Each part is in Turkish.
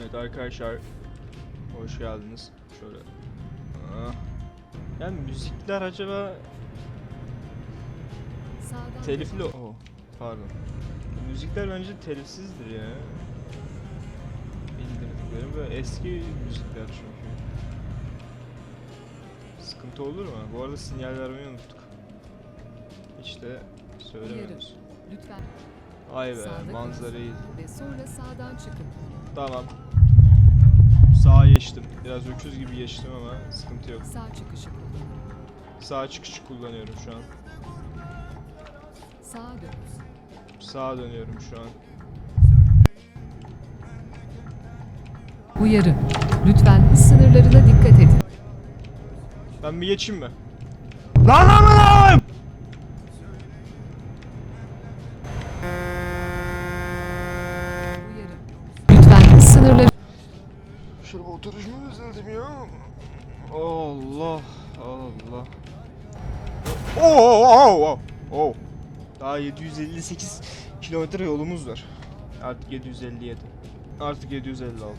Evet arkadaşlar hoş geldiniz. Şöyle. Ah. Yani müzikler acaba Sağdan telifli oh, pardon. Müzikler bence telifsizdir ya. İndirdiklerim böyle eski müzikler çünkü. Sıkıntı olur mu? Bu arada sinyal vermeyi unuttuk. Hiç de söylemiyoruz. lütfen Ay be sağda manzarayı. ve sonra sağdan çıkın. Tamam. Sağa geçtim. Biraz öküz gibi geçtim ama sıkıntı yok. Sağ çıkışı kullanın. Sağ çıkışı kullanıyorum şu an. Sağa dön. Sağa dönüyorum şu an. Uyarı. Lütfen hız sınırlarına dikkat edin. Ben bir geçeyim mi? Lan lan lan! Oturuşumu özledim ya. Allah Allah. Oo oo oo oo. Daha 758 kilometre yolumuz var. Artık 757. Artık 756.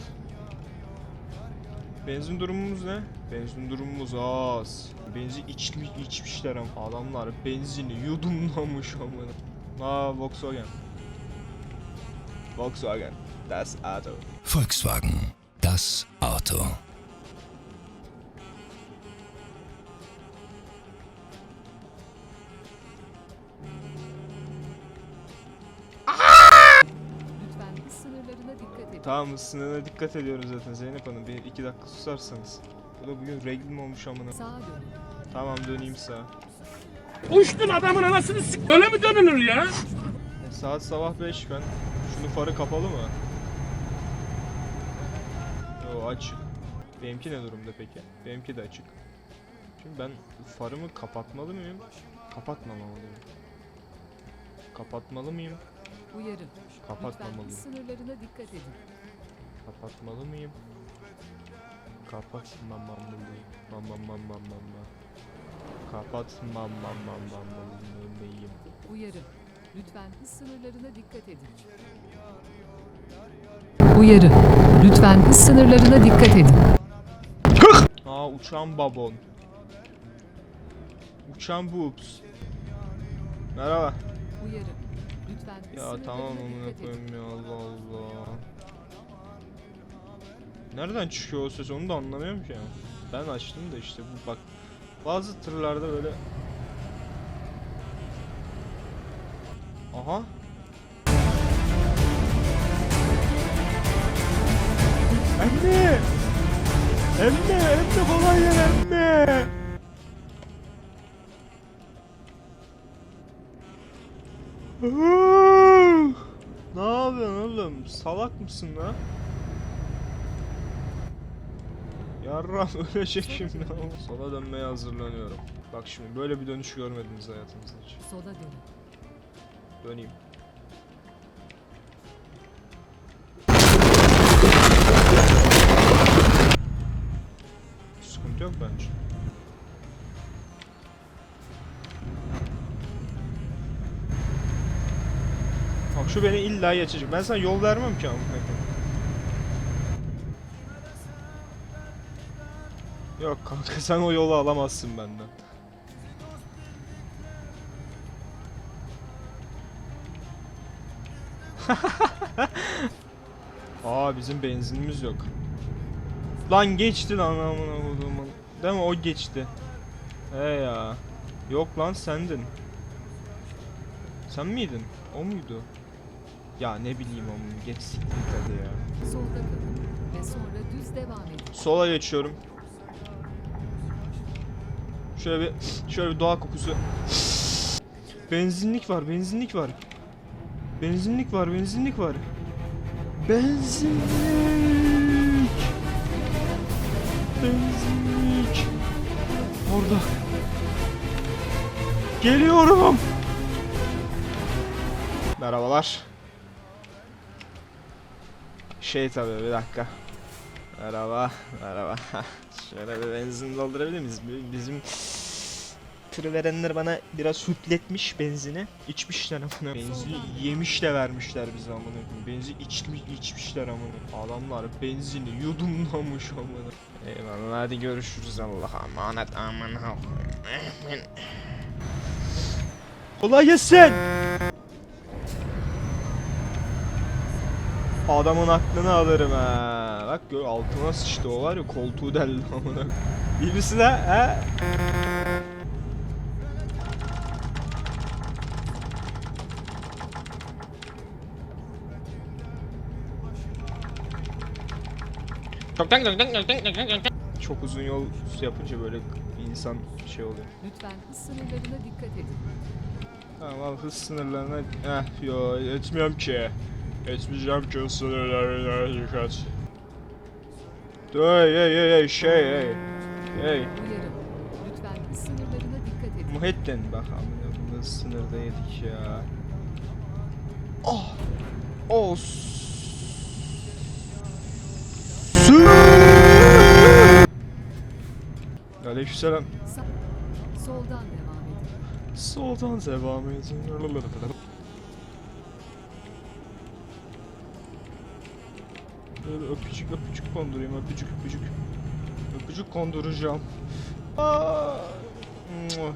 Benzin durumumuz ne? Benzin durumumuz az. Benzin içmiş içmişler ama adamlar benzini yudumlamış amına. Aa Volkswagen. Volkswagen. Das Auto. Volkswagen, das Auto. lütfen hız sınırlarına dikkat edin. Tamam sınırına dikkat ediyoruz zaten Zeynep Hanım. Bir iki dakika susarsanız. Bu da bugün reglim olmuş amına. Sağa dön. Tamam döneyim sağa. Uçtun adamın anasını s*** Öyle mi dönülür ya? E, saat sabah 5 ben. Şunu farı kapalı mı? Açık. Benimki ne durumda peki? Benimki de açık. Şimdi ben farımı kapatmalı mıyım? Kapatmamalıyım. Kapatmalı mıyım? Uyarı. Lütfen Kapatmamalıyım. hız sınırlarına dikkat edin. Kapatmalı mıyım? Kapatmamalıyım. Mam mam mam mam mam mam. Kapatmamalıyım. Uyarı. Lütfen hız sınırlarına dikkat edin. Uyarı. Lütfen hız sınırlarına dikkat edin. Aa uçan babon. Uçan boobs. Merhaba. Uyarı. Lütfen hız Ya sınırlarına tamam amına dikkat edin. koyayım ya Allah Allah. Nereden çıkıyor o ses onu da anlamıyorum ki ya. Ben açtım da işte bu bak. Bazı tırlarda böyle Aha. Anne! Anne! Anne kolay gel anne! ne yapıyorsun oğlum? Salak mısın lan? Yarram ölecek şimdi ama. Sola dönmeye hazırlanıyorum. Bak şimdi böyle bir dönüş görmediniz hayatınızda hiç. Sola dönün. Döneyim. Sıkıntı yok bence. Bak şu beni illa geçecek. Ben sana yol vermem ki amına. Yok kanka sen o yolu alamazsın benden. Aa bizim benzinimiz yok. Lan geçti lan amına koyduğumun. Değil mi o geçti. He ya. Yok lan sendin. Sen miydin? O muydu? Ya ne bileyim onu geç siktir hadi ya. Solda kalın ve sonra düz devam edin. Sola geçiyorum. Şöyle bir şöyle bir doğa kokusu. Benzinlik var, benzinlik var. Benzinlik var, benzinlik var. Benzinlik. Benzinlik. Orada. Geliyorum. Merhabalar. Şey tabii bir dakika. Merhaba, merhaba. Şöyle bir benzin doldurabilir miyiz? Bi- Bizim verenler bana biraz hüpletmiş benzini. İçmişler amına. Benzini yemiş de vermişler bize amına. koyayım. Benzin içmiş içmişler amına. Adamlar benzini yudumlamış amına. Eyvallah hadi görüşürüz Allah'a emanet amına. Kolay gelsin. Adamın aklını alırım ha. Bak gör altına sıçtı o var ya koltuğu deldi amına. İyi misin ha? Çok uzun yol yapınca böyle insan şey oluyor. Lütfen hız sınırlarına dikkat edin. Tamam hız sınırlarına... Eh yo etmiyorum ki. Etmeyeceğim ki hız sınırlarına dikkat. Hey hey hey hey şey hey. Hey. Uyarın. Lütfen hız sınırlarına dikkat edin. Muhittin bak amına bunu sınırda yedik ya. Oh. Oh. Aleykümselam. Sağ, soldan devam edin. Soldan devam edin. Böyle öpücük öpücük kondurayım öpücük öpücük. Öpücük konduracağım. Aa! Mua.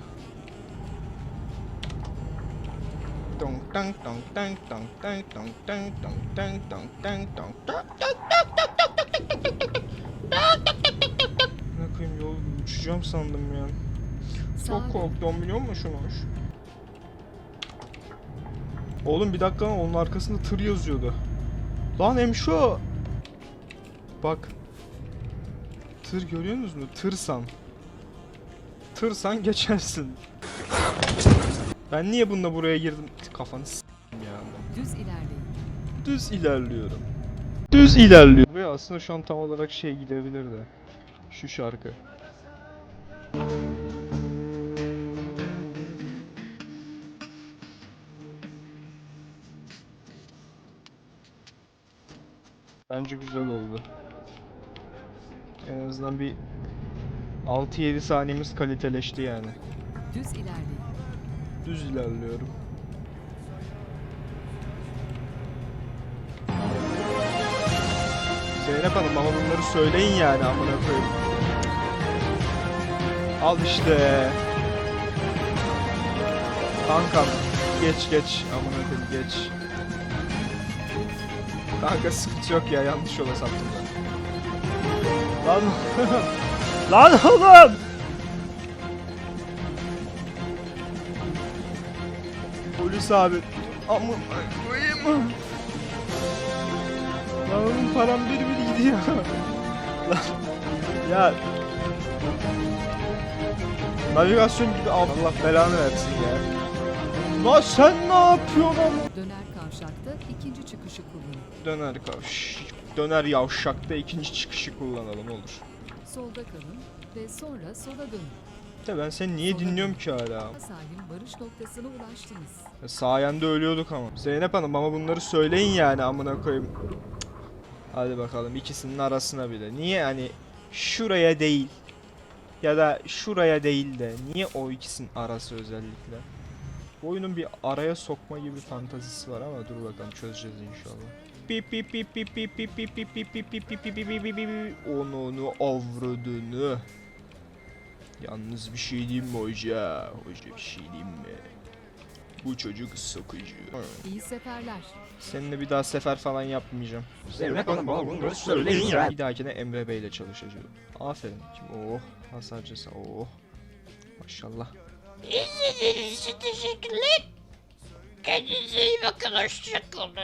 Dong dang dong dang dong dang dong dang dong dang dong dang dong dang Ne koyayım yol uçacağım sandım ya. Çok korktum biliyor musun hoş? Oğlum bir dakika onun arkasında tır yazıyordu. Lan Emşo! Bak. Tır görüyorsunuz mu? Tırsan. Tırsan geçersin. Ben niye bununla buraya girdim? Kafanı s**eyim ya. Düz ilerleyin. Düz ilerliyorum. Düz ilerliyorum. Buraya aslında şu an tam olarak şey gidebilir de. Şu şarkı. Bence güzel oldu. En azından bir 6-7 saniyemiz kaliteleşti yani. Düz ilerleyin. Düz ilerliyorum. Zeynep Hanım ama bunları söyleyin yani amına koyayım. Al işte. Kankam geç geç amına koyayım geç. Kanka sıkıntı yok ya yanlış yola saptım ben. Lan Lan oğlum! Polis abi. Ama koyayım mı? Lan oğlum param bir bir gidiyor. Lan ya. Navigasyon gibi al- Allah belanı versin ya. Lan sen ne yapıyorsun? Döner kavşakta ikinci çıkışı kullanın. Döner kavş. Döner yavşakta ikinci çıkışı kullanalım olur. Solda kalın ve sonra sola dönün. De ben seni niye dinliyorum ki hala? Salim varış noktasına ulaştınız. Ya Sayende ölüyorduk ama. Zeynep Hanım ama bunları söyleyin yani amına koyayım. Hadi bakalım ikisinin arasına bile. Niye hani şuraya değil ya da şuraya değil de niye o ikisinin arası özellikle? Bu oyunun bir araya sokma gibi fantazisi var ama dur bakalım çözeceğiz inşallah. Pip pip pip pip pip pip pip pip pip pip pip pip pip pip pip pip onu onu avradını. Yalnız bir şey diyeyim mi hoca? Hoca bir şey diyeyim mi? Bu çocuk sıkıcı. İyi seferler. Seninle bir daha sefer falan yapmayacağım. Bir dahakine Emre Bey ile çalışacağım. Aferin. Kim? Oh. Hasarcısı. Oh. Maşallah. İzlediğiniz için teşekkürler. Kendinize iyi bakın. Hoşçakalın.